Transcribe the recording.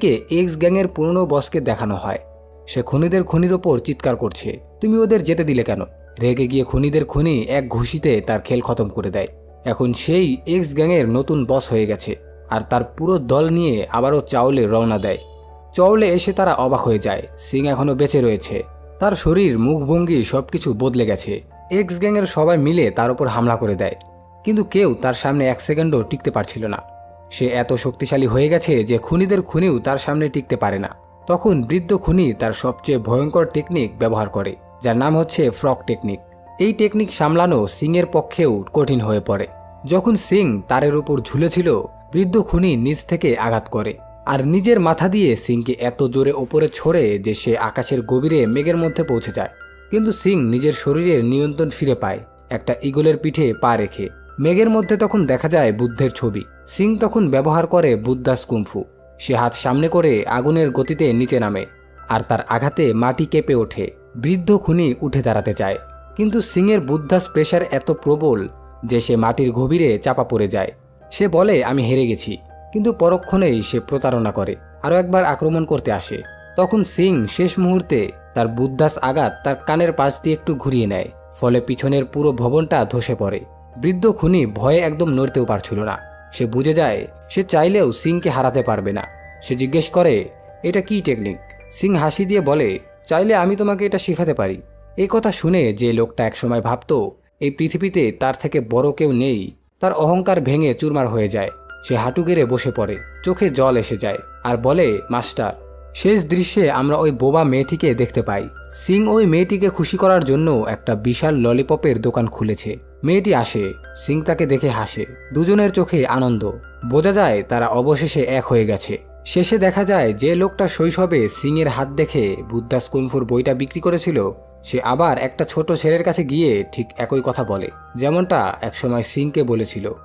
কে x গ্যাংয়ের পুরনো বসকে দেখানো হয়। সে খুনিদের খুনির ওপর চিৎকার করছে। তুমি ওদের যেতে দিলে কেন? রেগে গিয়ে খুনিদের খুনি এক ঘুষিতে তার খেল খতম করে দেয়। এখন সেই এক্স গ্যাংয়ের নতুন বস হয়ে গেছে আর তার পুরো দল নিয়ে আবারও চাউলে রওনা দেয়। চাউলে এসে তারা অবাক হয়ে যায়। সিং এখনও বেঁচে রয়েছে। তার শরীর মুখভঙ্গি সবকিছু বদলে গেছে। এক্স গ্যাংয়ের সবাই মিলে তার উপর হামলা করে দেয়। কিন্তু কেউ তার সামনে এক সেকেন্ডও টিকতে পারছিল না। সে এত শক্তিশালী হয়ে গেছে যে খুনিদের খুনিও তার সামনে টিকতে পারে না। তখন বৃদ্ধ খুনি তার সবচেয়ে ভয়ঙ্কর টেকনিক ব্যবহার করে, যার নাম হচ্ছে ফ্রক টেকনিক এই টেকনিক সামলানো সিংয়ের পক্ষেও কঠিন হয়ে পড়ে। যখন সিং তারের উপর ঝুলেছিল, বৃদ্ধ খুনি নিজ থেকে আঘাত করে, আর নিজের মাথা দিয়ে সিংকে এত জোরে ওপরে ছড়ে যে সে আকাশের গভীরে মেঘের মধ্যে পৌঁছে যায়। কিন্তু সিং নিজের শরীরের নিয়ন্ত্রণ ফিরে পায়, একটা ইগলের পিঠে পা রেখে। মেঘের মধ্যে তখন দেখা যায় বুদ্ধের ছবি। সিং তখন ব্যবহার করে বুদ্ধাস কুম্ফু। সে হাত সামনে করে আগুনের গতিতে নিচে নামে আর তার আঘাতে মাটি কেঁপে ওঠে। বৃদ্ধ খুনি উঠে দাঁড়াতে চায়। কিন্তু সিংয়ের বুদ্ধাস প্রেশার এত প্রবল যে সে মাটির গভীরে চাপা পড়ে যায়। সে বলে, আমি হেরে গেছি। কিন্তু পরক্ষণেই সে প্রতারণা করে, আরও একবার আক্রমণ করতে আসে। তখন সিং শেষ মুহূর্তে তার বুদ্ধাস আঘাত তার কানের পাশ দিয়ে একটু ঘুরিয়ে নেয়, ফলে পিছনের পুরো ভবনটা ধসে পড়ে। বৃদ্ধ খুনি ভয়ে একদম নড়তেও পারছিল না। সে বুঝে যায়, সে চাইলেও সিংকে হারাতে পারবে না। সে জিজ্ঞেস করে, এটা কি টেকনিক সিং হাসি দিয়ে বলে, চাইলে আমি তোমাকে এটা শেখাতে পারি। এই কথা শুনে যে লোকটা একসময় ভাবতো, এই পৃথিবীতে তার থেকে বড় কেউ নেই। তার অহংকার ভেঙে চুরমার হয়ে যায়। সে হাঁটু গেড়ে বসে পড়ে, চোখে জল এসে যায় আর বলে, মাস্টার, শেষ দৃশ্যে আমরা ওই বোবা মেয়েটিকে দেখতে পাই। সিং ওই মেয়েটিকে খুশি করার জন্য একটা বিশাল ললিপপের দোকান খুলেছে। মেয়েটি আসে, সিং তাকে দেখে হাসে। দুজনের চোখে আনন্দ। বোঝা যায় তারা অবশেষে এক হয়ে গেছে। শেষে দেখা যায় যে লোকটা শৈশবে সিংয়ের হাত দেখে বুদ্ধাস কুমফুর বইটা বিক্রি করেছিল, সে আবার একটা ছোট ছেলের কাছে গিয়ে ঠিক একই কথা বলে, যেমনটা একসময় সিংকে বলেছিল।